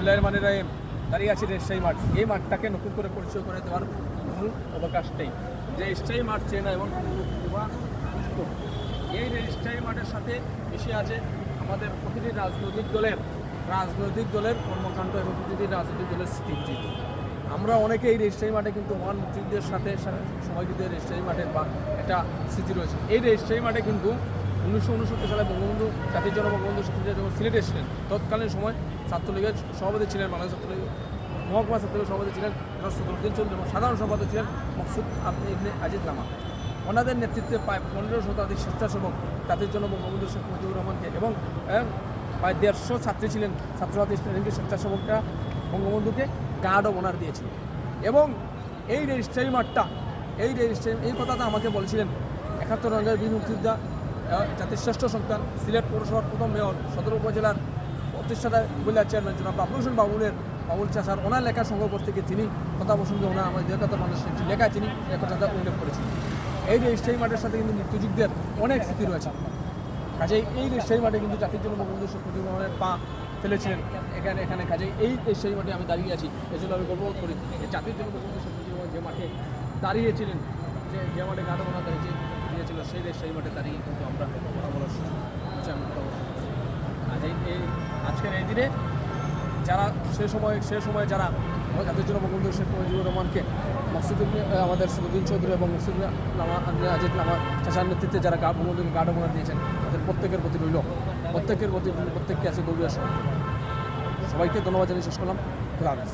বিসমুল্লাহ মানে রাহিম দাঁড়িয়ে আছি রেস্টাই মাঠ। এই মাঠটাকে নতুন করে পরিচয় করে দেওয়ার মূল অবকাশটাই। যে স্টাই মাঠ চেনা এবং বা পুষ্প। এই রেজিস্ট্রাই মাঠের সাথে মিশে আছে আমাদের প্রতিটি রাজনৈতিক দলের রাজনৈতিক দলের কর্মকাণ্ড এবং প্রতিটি রাজনৈতিক দলের স্মৃতি আমরা অনেকে এই রেজিস্ট্রাই মাঠে কিন্তু মহান মুক্তিযুদ্ধের সাথে সময় কিন্তু এই রেজিস্ট্রাই মাঠের বা একটা স্মৃতি রয়েছে। এই রেজিস্ট্রাই মাঠে কিন্তু উনিশশো উনসত্তর সালে বঙ্গবন্ধু জাতির জন্য বঙ্গবন্ধু শেখ যখন সিলেটে এসেছিলেন। তৎকালীন সময় ছাত্রলীগের সভাপতি ছিলেন, বাংলাদেশ ছাত্রলীগ, মহকুমা ছাত্রলীগের সভাপতি ছিলেন সদরুদ্দিন চৌধুরী এবং সাধারণ সম্পাদক ছিলেন মকসুদ আপনি আজিদ লামা ওনাদের নেতৃত্বে প্রায় পনেরো শতাধিক স্বেচ্ছাসেবক জাতির জন্য বঙ্গবন্ধু শেখ মুজিবুর রহমানকে এবং প্রায় দেড়শো ছাত্রী ছিলেন। ছাত্রছাত্রী স্টুডেন্টের স্বেচ্ছাসেবকরা বঙ্গবন্ধুকে গার্ড অব অনার দিয়েছিল। এবং এই রেজিস্ট্রারি মাঠটা, এই রেজিস্ট্রারি, এই কথাটা আমাকে বলেছিলেন একাত্তর রঙের বীর মুক্তিযোদ্ধা জাতির শ্রেষ্ঠ সন্তান, সিলেট পৌরসভার প্রথম মেয়র, সদর উপজেলার প্রতিষ্ঠাতা উপজেলার চেয়ারম্যান জনাব বাবুল হোসেন বাবুলের, বাবুল চাষার ওনার লেখা সংগ্রহ থেকে তিনি। কথা প্রসঙ্গে ওনার আমাদের একাত্তর মানুষের একটি লেখায় তিনি, এ উল্লেখ করেছেন। এই রেজিস্ট্রারি মাঠের সাথে কিন্তু মুক্তিযুদ্ধের অনেক স্মৃতি রয়েছে। কাজেই এই রেজিস্ট্রারি মাঠে কিন্তু জাতির জন্য বঙ্গবন্ধু শেখ মুজিবুর রহমানের পা ফেলেছিলেন। এখানে এখানে কাজেই এই রেজিস্ট্রারি মাঠে আমি দাঁড়িয়ে আছি এই জন্য আমি গর্ববোধ করি জাতির জন্য বঙ্গবন্ধু শেখ মুজিবুর রহমান যে মাঠে দাঁড়িয়েছিলেন, যে যে মাঠে গাঢ় বানা দাঁড়িয়ে দিয়েছিল সেই দেশ সেই মাঠে দাঁড়িয়ে কিন্তু আমরা কথা বলার। আজ এই আজকের এই দিনে যারা সে সময় সে সময় যারা জাতির জন্য বঙ্গবন্ধু শেখ মুজিবুর রহমানকে আহ, আমাদের সুদুদ্দিন চৌধুরী এবং ইবনে লামা আজিদ লামা চাষার নেতৃত্বে যারা বঙ্গবন্ধুকে গাঢ় বানা দিয়েছেন তাদের প্রত্যেকের প্রতি রইল প্রত্যেকের প্রতি প্রত্যেককে আছে গভীর। সবাইকে ধন্যবাদ জানিয়ে শেষ করলাম হাফেজ